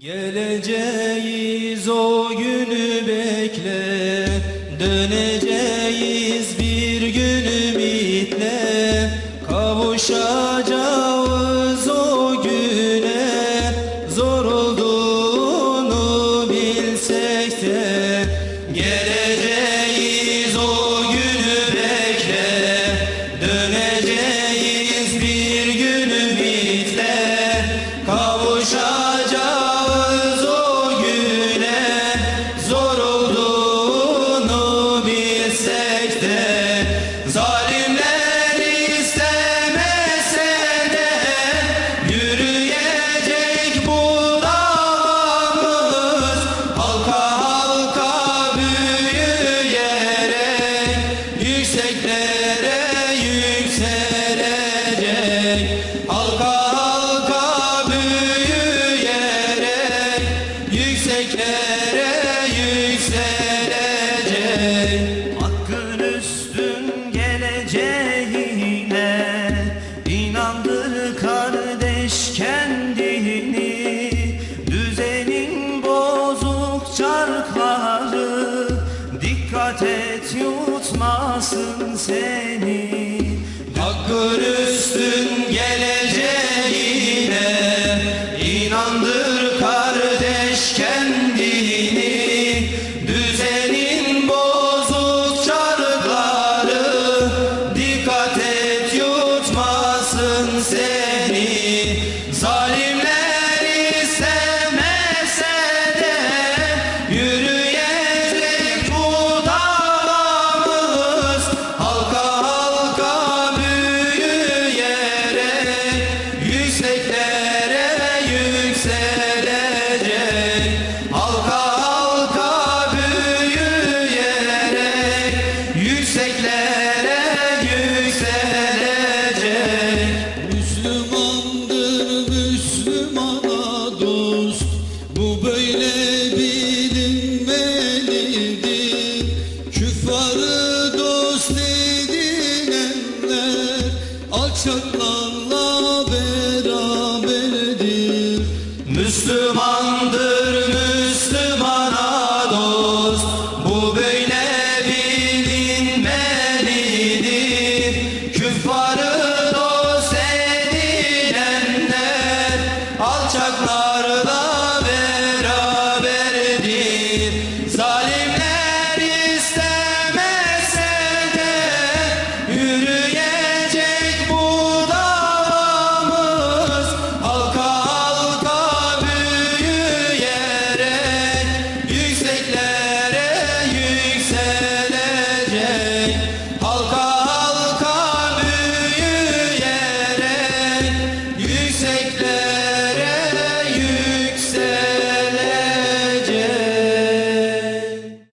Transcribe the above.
Geleceğiz o günü bekle. Döneceğiz bir gün ümitle Kavuşacağız o güne. Zor olduğunu bilsek de Geleceğiz Halka halka büyüyerek Yükseklere yükselecek. Hakkın üstün geleceğine inandır kardeş kendini. Düzenin bozuk çarkları Dikkat et yutmasın seni yükselecek Halka büyüyerek Yükseklere yükselecek. Müslümandır Müslümana dost Bu böyle bilinmelidir. Küffarı dost edinenler Alçaklarla beraberdir Müslümandır.